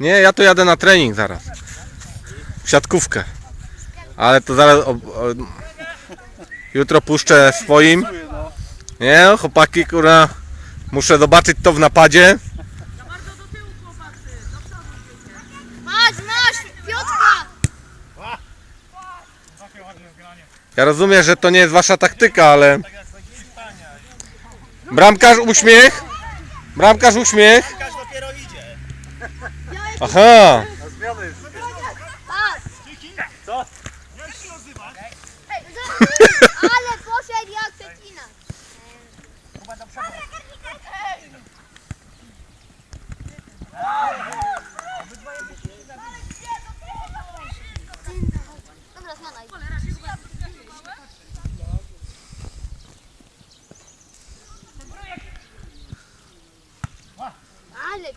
Nie, ja to jadę na trening zaraz. W siatkówkę. Ale to zaraz. O, o, jutro puszczę swoim. Nie, no, chłopaki, kurwa. Muszę zobaczyć to w napadzie. Masz, masz, Piotrka! Ja rozumiem, że to nie jest wasza taktyka, ale. Bramkarz uśmiech. Bramkarz uśmiech. Każ dopiero idzie. Aha. Co? Jak się nazywa? Ale poszedł jak przecina. Dobra, zmiana. Ale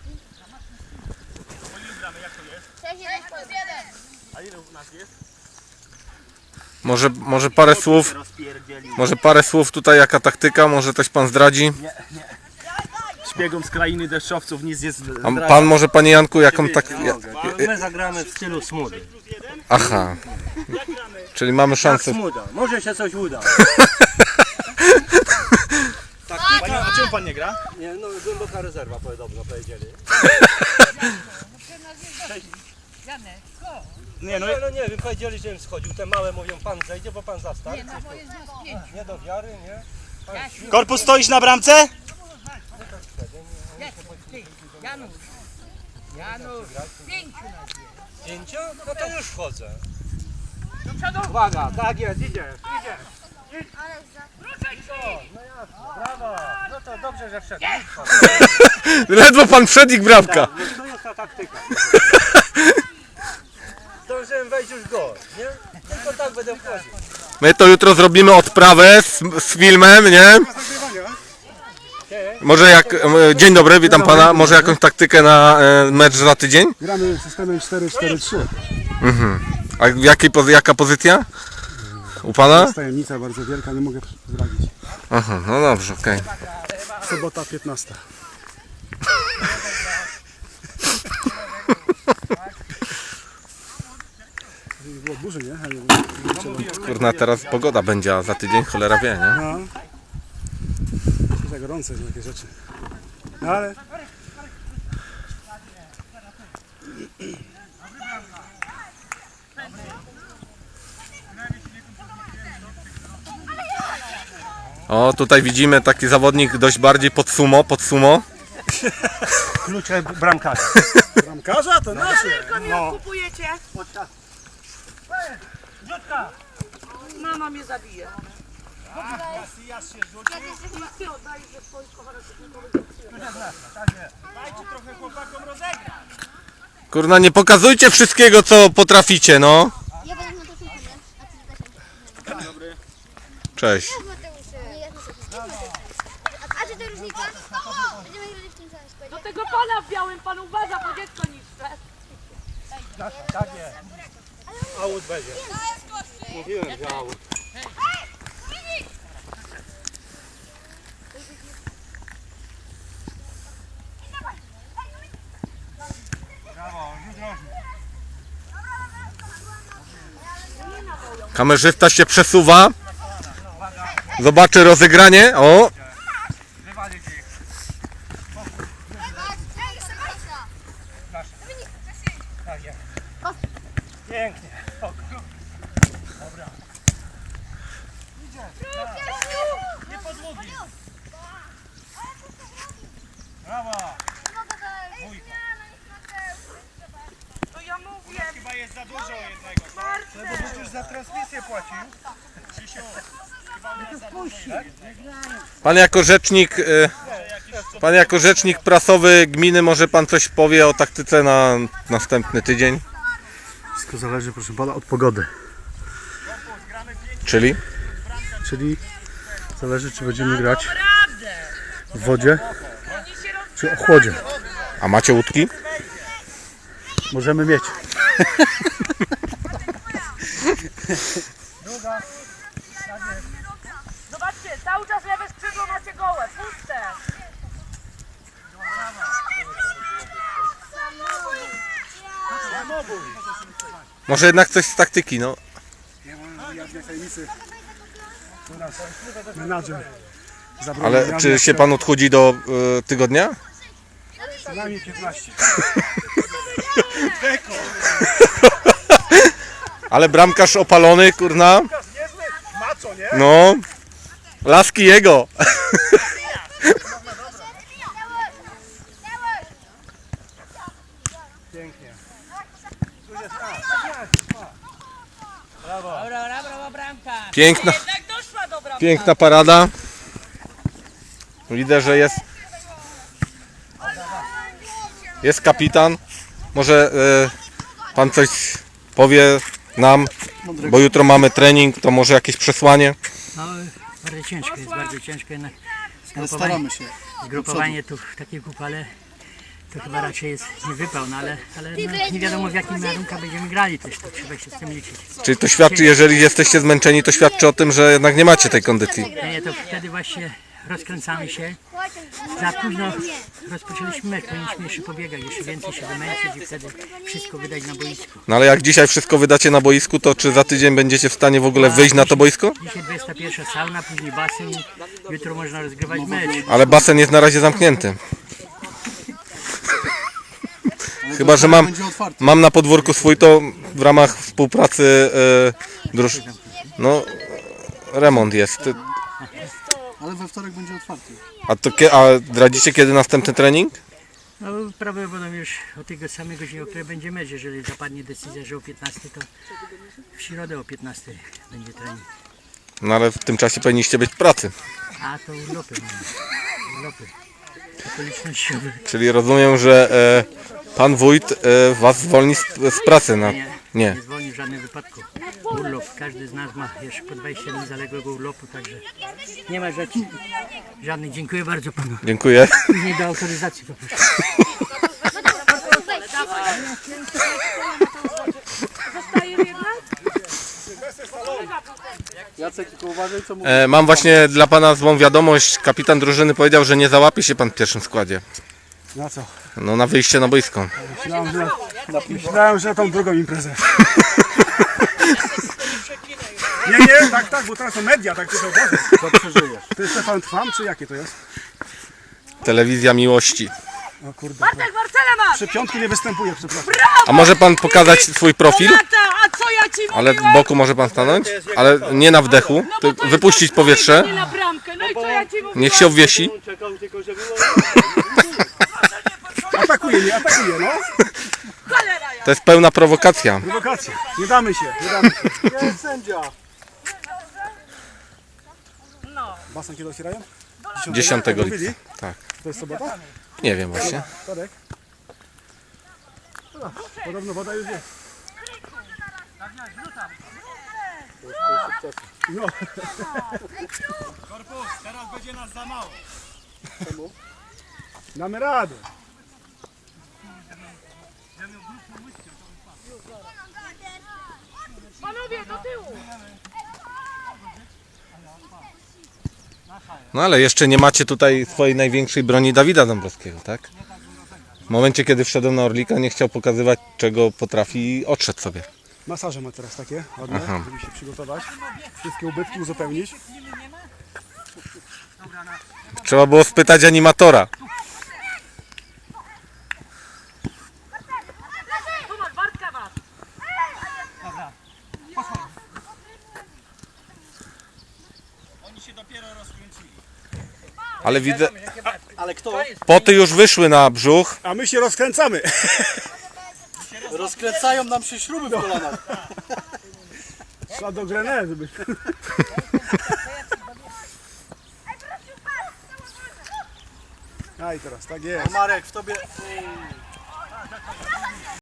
Gramy, jak to jest? Sześć, jeden, plus jeden. A ile u nas jest? Może, może parę słów. Może parę słów tutaj jaka taktyka, może coś pan zdradzi. Szpiegom z krainy deszczowców nic jest A pan może panie Janku jaką tak. ja- My zagramy w stylu smudy. Aha. Czyli mamy Tak, szansę. smuda. Może się coś uda. Panie, a czemu pan nie gra? Nie, no głęboka rezerwa, podobno powiedzieli. Nie, no No, no nie wiem, powiedzieli, żebym schodził. Te małe mówią, pan zejdzie, bo pan za stary. Nie, no, jest nie do wiary, nie? Korpus stoisz na bramce? Janusz, Janusz, pięciu nas jest. Pięcio? No to już wchodzę. Do przodu, Uwaga, tak jest, idzie, idzie. Ale za... Brawo. No to dobrze, że wszedł. Ledwo pan wszedł i bramka. No to jest ta taktyka. Zdążyłem wejść już go, nie? Tylko tak będę wchodził. My to jutro zrobimy odprawę z, z filmem, nie? Może jak. e, Dzień dobry, witam pana. Może jakąś taktykę na e, mecz za tydzień? Gramy systemem 4-4-3. A w jakiej, pozy- jaka pozycja? U pana? jest tajemnica bardzo wielka, nie mogę zdradzić. Aha, no dobrze, okej. Sobota 15. Było burzy, nie? Ale Kurna, teraz pogoda będzie, a za tydzień cholera wie, nie? No. Za gorące są takie rzeczy. No ale O, tutaj widzimy taki zawodnik dość bardziej pod sumo, pod sumo. Klucze bramkarza. bramkarza to nasze. tylko nie kupujecie. Mama mnie zabije. I ty oddajesz ze swoich kochanych Dajcie trochę chłopakom rozegrać. Kurna, nie pokazujcie wszystkiego, co potraficie, no. Ja będę na to szybko, nie? A ty też. Cześć. Mateusze. Nie, ja też A, czy to różnica? Będziemy grali w tym samym składzie. Do tego pana w białym, pan uważa, bo dziecko niszcze. Aut będzie. Mówiłem, że aut. Kamerzysta się przesuwa. Zobaczy rozegranie. O, Pięknie. Nie podługi. Brawo. To ja mówię. Chyba jest za dużo jednego. Bo będziesz za transmisję płacił. Krzysiu, chyba u nas za dużo jednego. Pan jako rzecznik, y, pan jako rzecznik prasowy gminy, może pan coś powie o taktyce na następny tydzień? Wszystko zależy, proszę pana, od pogody. Czyli? Czyli zależy, czy będziemy grać w wodzie, czy o chłodzie. A macie łódki? Możemy mieć. Tak jest. Zobaczcie, cały czas lewe skrzydło macie gołe, puste. Może jednak coś z taktyki, no. Menadżer. Ale czy się pan odchudzi do y, tygodnia? Co najmniej 15. Ale bramkarz opalony, kurna. No. Laski jego. Pięknie. Dobra, dobra, brawo, bramka. Piękna, piękna parada. Widzę, że jest jest kapitan. Może y, pan coś powie nam, bo jutro mamy trening, to może jakieś przesłanie. No, bardzo ciężko jest, bardzo ciężko jednak. Ale Zgrupowanie, staramy się. zgrupowanie tu w takiej kupale to chyba raczej jest nie wypał, no ale, ale no, nie wiadomo w jakim warunkach będziemy grali też, to trzeba się z tym liczyć. Czyli to świadczy, jeżeli jesteście zmęczeni, to świadczy o tym, że jednak nie macie tej kondycji. Nie, to wtedy właśnie rozkręcamy się. Za późno rozpoczęliśmy mecz, powinniśmy jeszcze pobiegać, jeszcze więcej się wymęczyć i wtedy wszystko wydać na boisku. No ale jak dzisiaj wszystko wydacie na boisku, to czy za tydzień będziecie w stanie w ogóle wyjść na to boisko? Dzisiaj 21 sauna, później basen jutro można rozgrywać mecz. Ale basen jest na razie zamknięty. Chyba, że mam, Będzie otwarty. mam na podwórku swój, to w ramach współpracy e, druż... No, remont jest. Ale we wtorek będzie otwarty. A, to, kie- a zdradzicie kiedy następny trening? No prawdopodobnie już o tego samej godzinie, o której będzie mecz, jeżeli zapadnie decyzja, że o 15 to w środę o 15 będzie trening. No ale w tym czasie powinniście być w pracy. A to urlopy mamy. Urlopy. Okolicznościowe. Czyli rozumiem, że e, pan wójt e, was zwolni z, z pracy. Na... Nie, Nie. nie zwolni w żadnym wypadku. Urlop. Każdy z nas ma jeszcze po 20 dni zaległego urlopu, także nie ma rzeczy żadnych. Dziękuję bardzo panu. Dziękuję. Później do autoryzacji poproszę. E, mam właśnie dla pana złą wiadomość. Kapitan drużyny powiedział, że nie załapie się pan w pierwszym składzie. Na co? No na wyjście na boisko. Myślałem, że, myślałem, że tą drugą imprezę. Nie, nie, tak, tak, bo teraz są media, tak to zauważyć. To przeżyjesz. To jest Stefan Trwam, czy jakie to jest? Telewizja miłości. O kurde. Bartek Marcela masz! Przy piątku nie występuje, przepraszam. A może pan pokazać swój profil? Lata, a co ja ci mówiłam? Ale z boku może pan stanąć? Ale nie na wdechu, No bo tylko to jest wypuścić powietrze. Nie na bramkę, no i co ja ci mówiłam? Niech się obwiesi. No. To jest pełna prowokacja. Prowokacja. Nie damy się, nie damy się. Jest sędzia. No. Basen kiedy otwierają? 10 Jak lipca. mówili? Tak. To jest sobota? Nie wiem właśnie. Wtorek? No, Podobno woda już jest. No. Korpus, teraz będzie nas za mało. Czemu? Damy radę. Panowie, do tyłu! No ale jeszcze nie macie tutaj swojej największej broni Dawida Dąbrowskiego, tak? W momencie, kiedy wszedłem na Orlika, nie chciał pokazywać, czego potrafi i odszedł sobie. Masaże ma teraz takie ładne, Aha. żeby się przygotować. Wszystkie ubytki uzupełnić. Trzeba było spytać animatora. Ale widzę, Ale kto? poty już wyszły na brzuch. A my się rozkręcamy. Rozkręcają nam się śruby w kolanach. Trzeba do Grenady, żeby... A i teraz, tak jest. Marek, w tobie